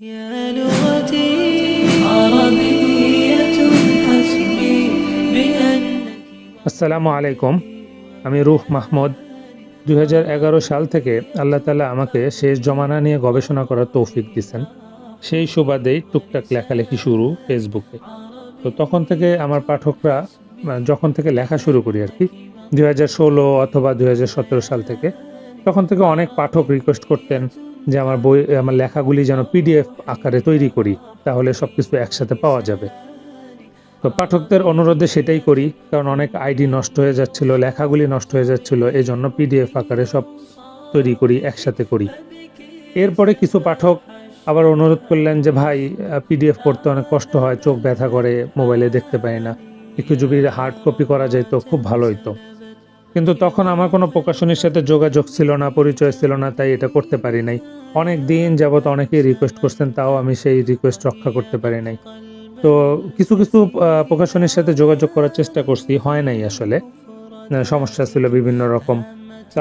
يا لغتي عربية حسبي بأنك আসসালামু আলাইকুম আমি রুহ মাহমুদ দুই সাল থেকে আল্লাহ তালা আমাকে শেষ জমানা নিয়ে গবেষণা করার তৌফিক দিয়েছেন সেই সুবাদেই টুকটাক লেখালেখি শুরু ফেসবুকে তো তখন থেকে আমার পাঠকরা মানে যখন থেকে লেখা শুরু করি আর কি দুই অথবা দুই সাল থেকে তখন থেকে অনেক পাঠক রিকোয়েস্ট করতেন যে আমার বই, আমার লেখাগুলি যেন পিডিএফ আকারে তৈরি করি, তাহলে সব কিছু একসাথে পাওয়া যাবে। তো পাঠকদের অনুরোধে সেটাই করি, কারণ অনেক আইডি নষ্ট হয়ে যাচ্ছিল, লেখাগুলি নষ্ট হয়ে যাচ্ছিল এই জন্য পিডিএফ আকারে সব তৈরি করি, একসাথে করি। এরপরে কিছু পাঠক আবার অনুরোধ করলেন যে, ভাই, পিডিএফ পড়তে অনেক কষ্ট হয়, চোখ ব্যথা করে, মোবাইলে দেখতে পাই না। একটু যদি হার্ড কপি করা যায় তো খুব ভালো হতো কিন্তু তখন আমার কোনো প্রকাশনীর সাথে যোগাযোগ ছিল না, পরিচয় ছিল না, তাই এটা করতে পারি নাই। অনেক দিন যাবত অনেকেই রিকোয়েস্ট করছেন, তাও আমি সেই রিকোয়েস্ট রক্ষা করতে পারি নাই। তো কিছু কিছু প্রকাশনীর সাথে যোগাযোগ করার চেষ্টা করছি, হয় নাই আসলে। সমস্যা ছিল বিভিন্ন রকম।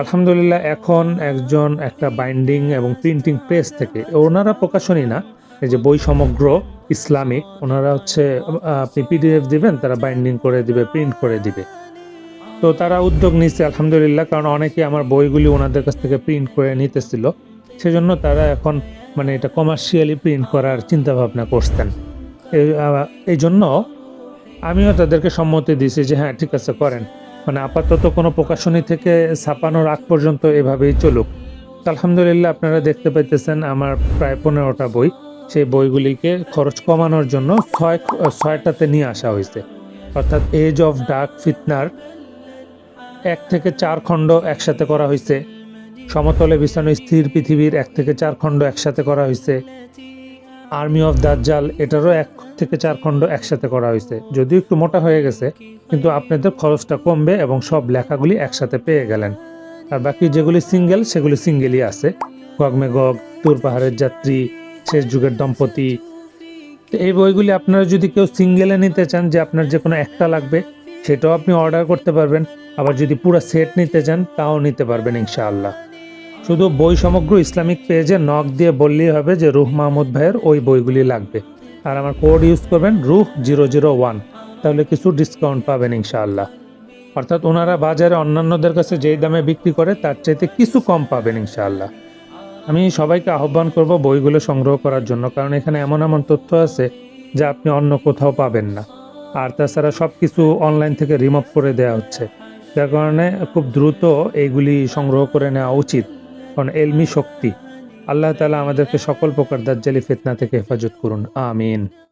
আলহামদুলিল্লাহ, এখন একজন একটা বাইন্ডিং এবং প্রিন্টিং প্রেস থেকে, ওনারা প্রকাশনী না, এই যে বই সমগ্র ইসলামিক, ওনারা হচ্ছে আপনি পিডিএফ দিবেন, তারা বাইন্ডিং করে দিবে প্রিন্ট করে দিবে। তো তারা উদ্যোগ নিচ্ছে আলহামদুলিল্লাহ, কারণ অনেকে আমার বইগুলি ওনাদের কাছ থেকে প্রিন্ট করে নিতেছিল। সেজন্য তারা এখন মানে এটা কমার্শিয়ালি প্রিন্ট করার চিন্তা ভাবনা করছেন এই জন্য আমিও তাদেরকে সম্মতি দিয়েছি যে হ্যাঁ ঠিক আছে, করেন। মানে আপাতত কোনো প্রকাশনী থেকে ছাপানোর আগ পর্যন্ত এভাবেই চলুক। আলহামদুলিল্লাহ আপনারা দেখতে পাইতেছেন আমার প্রায় পনেরোটা বই। সেই বইগুলিকে খরচ কমানোর জন্য ছয়, ছয়টাতে নিয়ে আসা হয়েছে। অর্থাৎ এজ অফ ডার্ক ফিতনার এক থেকে চার খণ্ড একসাথে করা হয়েছে। সমতলে বিছানো স্থির পৃথিবীর এক থেকে চার খণ্ড একসাথে করা হয়েছে। আর্মি অফ দাজ্জাল এটারও এক থেকে চার খণ্ড একসাথে করা হয়েছে। যদিও একটু মোটা হয়ে গেছে, কিন্তু আপনাদের খরচটা কমবে এবং সব লেখাগুলি একসাথে পেয়ে গেলেন। আর বাকি যেগুলি সিঙ্গেল, সেগুলি সিঙ্গেলই আছে। গগমে গগ, তুর পাহাড়ের যাত্রী, শেষ যুগের দম্পতি। তো এই বইগুলি আপনারা যদি কেউ সিঙ্গেলে নিতে চান, যে আপনার যে কোনো একটা লাগবে, সেটাও আপনি অর্ডার করতে পারবেন। আবার যদি পুরো সেট নিতে চান, তাও নিতে পারবেন ইনশাআল্লাহ। শুধু বই সমগ্র ইসলামিক পেজে নক দিয়ে বললেই হবে যে রুহ মাহমুদ ভাইয়ের ওই বইগুলি লাগবে। আর আমার কোড ইউজ করবেন রুহ জিরো জিরো ওয়ান, তাহলে কিছু ডিসকাউন্ট পাবেন ইনশাআল্লাহ। অর্থাৎ ওনারা বাজারে অন্যান্যদের কাছে যেই দামে বিক্রি করে, তার চাইতে কিছু কম পাবেন ইনশাআল্লাহ। আমি সবাইকে আহ্বান করব বইগুলো সংগ্রহ করার জন্য, কারণ এখানে এমন এমন তথ্য আছে যা আপনি অন্য কোথাও পাবেন না। আর তাছাড়া সব কিছু অনলাইন থেকে রিমুভ করে দেওয়া হচ্ছে। যার কারণে খুব দ্রুত এইগুলি সংগ্রহ করে নেওয়া উচিত। কারণ এলমি শক্তি। আল্লাহ তালা আমাদেরকে সকল প্রকার দাজ্জালি ফেতনা থেকে হেফাজত করুন। আমিন।